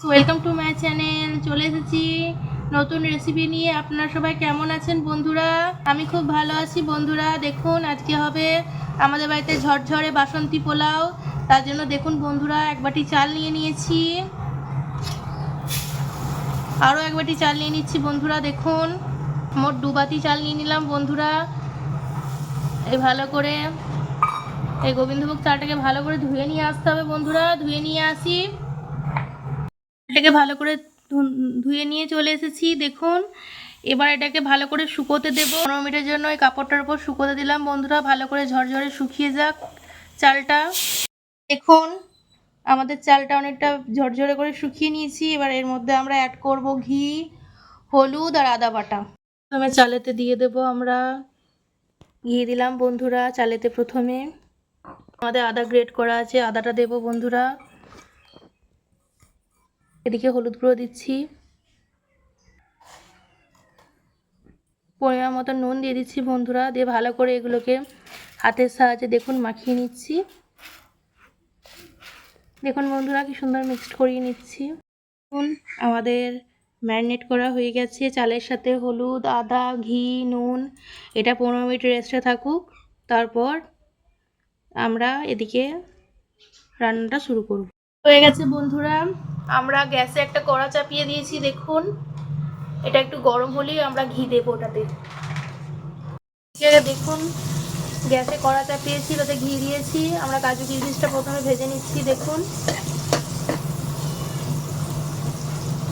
Welcome to my channel চলে এসেছি নতুন রেসিপি নিয়ে। আপনারা সবাই কেমন আছেন বন্ধুরা? আমি খুব ভালো আছি বন্ধুরা। দেখুন, আজকে হবে আমাদের বাড়িতে ঝরঝরে বাসন্তী পোলাও। তার জন্য দেখুন বন্ধুরা, এক বাটি চাল নিয়ে নিয়েছি। আরও এক বাটি চাল নিয়ে নিচ্ছি বন্ধুরা, দেখুন। মোট দু বাটি চাল নিয়ে নিলাম বন্ধুরা। এই ভালো করে এই গোবিন্দভোগ চালটাকে ভালো করে ধুয়ে নিয়ে আসতে হবে বন্ধুরা। ধুয়ে নিয়ে আসি। এটাকে ভালো করে ধুয়ে নিয়ে চলে এসেছি, দেখুন। এবার এটাকে ভালো করে শুকোতে দেবো। পনেরো মিনিটের জন্য এই কাপড়টার উপর শুকোতে দিলাম। বন্ধুরা, ভালো করে ঝরঝরে শুকিয়ে যাক চালটা। দেখুন, আমাদের চালটা অনেকটা ঝরঝরে করে শুকিয়ে নিয়েছি। এবার এর মধ্যে আমরা অ্যাড করব ঘি, হলুদ আর আদা বাটা। প্রথমে চালেতে দিয়ে দেব আমরা। ঘি দিলাম বন্ধুরা চালেতে প্রথমে। আমাদের আদা গ্রেট করা আছে, আদাটা দেবো বন্ধুরা। এদিকে হলুদ গুঁড়ো দিচ্ছি। পরিমাণ মতো নুন দিয়ে দিচ্ছি বন্ধুরা, দিয়ে ভালো করে এগুলোকে হাতের সাহায্যে দেখুন মাখিয়ে নিচ্ছি। দেখুন বন্ধুরা কি সুন্দর মিক্সড করিয়ে নিচ্ছি। দেখুন, আমাদের ম্যারিনেট করা হয়ে গেছে। চালের সাথে হলুদ, আদা, ঘি, নুন, এটা পনেরো মিনিট রেস্টে থাকুক। তারপর আমরা এদিকে রান্নাটা শুরু করব। হয়ে গেছে বন্ধুরা। আমরা গ্যাসে একটা কড়া চাপিয়ে দিয়েছি, দেখুন। এটা একটু গরম হলেই আমরা ঘি দেবো ওটাতে। দেখুন, গ্যাসে কড়া চাপিয়েছি তাতে ঘি দিয়েছি। আমরা কাজু কিশমিশটা প্রথমে ভেজে নিচ্ছি, দেখুন।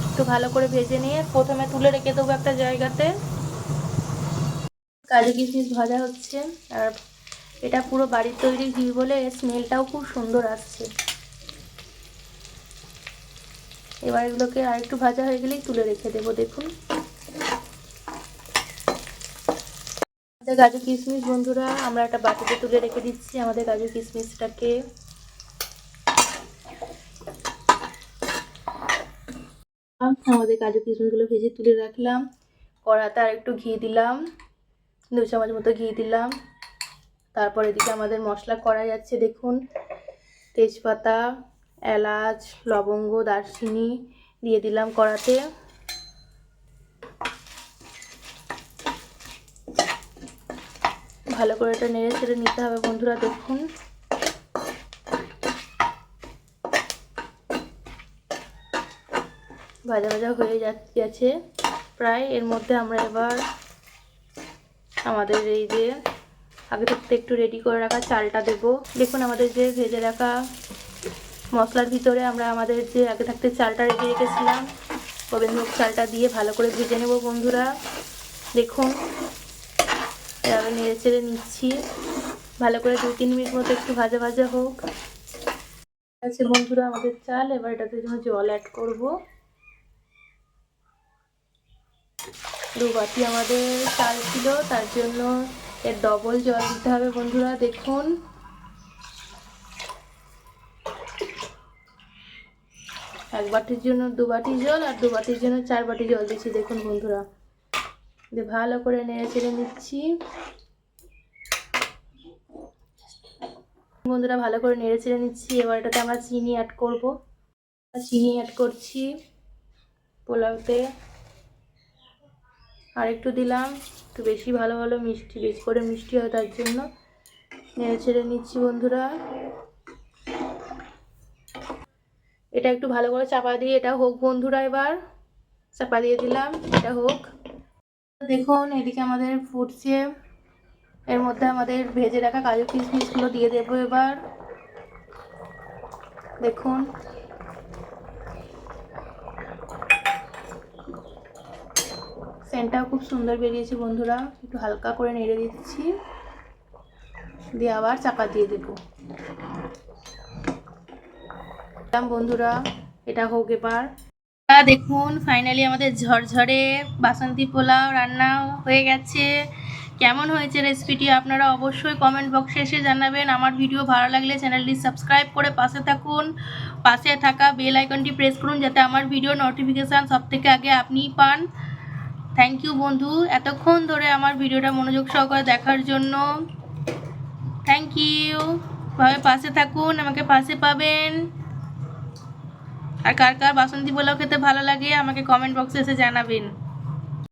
একটু ভালো করে ভেজে নিয়ে প্রথমে তুলে রেখে দেবো একটা জায়গাতে। কাজু কিশমিশ ভাজা হচ্ছে, আর এটা পুরো বাড়ির তৈরি ঘি বলে স্মেলটাও খুব সুন্দর আসছে। এবার এগুলোকে আর একটু ভাজা হয়ে গেলেই তুলে রেখে দেবো, দেখুন। আমাদের কাজু কিশমিশ, বন্ধুরা, আমরা একটা বাটিতে তুলে রেখে দিচ্ছি আমাদের কাজু কিশমিশটাকে। আমাদের কাজু কিশমিশগুলো ভেজে তুলে রাখলাম। কড়াতে আর একটু ঘি দিলাম, দু চামচ মতো ঘি দিলাম। তারপর এদিকে আমাদের মশলা করা যাচ্ছে দেখুন। তেজপাতা এলাচ, লবঙ্গ, দারচিনি দিয়ে দিলাম কড়াতে। ভালো করে এটা নেড়ে ছেড়ে নিতে হবে বন্ধুরা, দেখুন। ভাজা ভাজা হয়ে যাচ্ছে প্রায় এর মধ্যে আমরা এবার আমাদের এই যে আগে থাকতে একটু রেডি করে রাখা চালটা দেব। দেখুন আমাদের যে ভেজে রাখা মশলার ভিতরে আমরা আমাদের যে আগে থাকতে চালটা রেখে রেখেছিলাম গোবিন্দভোগ চালটা দিয়ে ভালো করে ভেজে নেব বন্ধুরা। দেখুন, এভাবে নেড়ে চেড়ে নিচ্ছি। ভালো করে দু তিন মিনিট মতো একটু ভাজা ভাজা হোক। আছে বন্ধুরা আমাদের চাল, এবার এটাতে জন্য জল অ্যাড করব। দু বাটি আমাদের চাল ছিল, তার জন্য এর ডবল জল দিতে হবে বন্ধুরা, দেখুন। এক বাটির জন্য দু বাটি জল আর দু বাটির জন্য চার বাটি জল দিচ্ছি। দেখুন বন্ধুরা, দিয়ে ভালো করে নেড়ে চেড়ে নিচ্ছি। বন্ধুরা, ভালো করে নেড়ে চেড়ে নিচ্ছি। এবার এটাতে আমরা চিনি অ্যাড করব। চিনি অ্যাড করছি পোলাওতে। আর একটু দিলাম, একটু বেশি ভালো ভালো মিষ্টি, বেশি করে মিষ্টি হয় তার জন্য। নেড়ে ছেড়ে নিচ্ছি বন্ধুরা। এটা একটু ভালো করে চাপা দিয়ে, এটা হোক বন্ধুরা এবার। চাপা দিয়ে দিলাম, এটা হোক। দেখুন, এদিকে আমাদের ফুটছে। এর মধ্যে আমাদের ভেজে রাখা কাজু কিশমিশগুলো দিয়ে দেবো এবার। দেখুন। সেন্টটাও খুব সুন্দর বেরিয়েছে বন্ধুরা। একটু হালকা করে নেড়ে দিচ্ছি। দিয়ে আবার চাপা দিয়ে দেবো। দিলাম বন্ধুরা, এটা হোক এবার। দেখুন ফাইনালি আমাদের ঝরঝরে বাসন্তী পোলাও রান্না হয়ে গেছে। কেমন হয়েছে রেসিপিটি আপনারা অবশ্যই কমেন্ট বক্সে এসে জানাবেন। আমার ভিডিও ভালো লাগলে চ্যানেলটি সাবস্ক্রাইব করে পাশে থাকুন। পাশে থাকা বেল আইকনটি প্রেস করুন যাতে আমার ভিডিও নোটিফিকেশান সব থেকে আগে আপনিই পান। থ্যাংক ইউ বন্ধু। এতক্ষণ ধরে আমার ভিডিওটা মনোযোগ সহকারে দেখার জন্য থ্যাংক ইউ ভাবে পাশে থাকুন, আমাকে পাশে পাবেন। আর কার কার বাসন্তী পোলাও খেতে ভালো লাগে আমাকে কমেন্ট বক্সে এসে জানাবেন।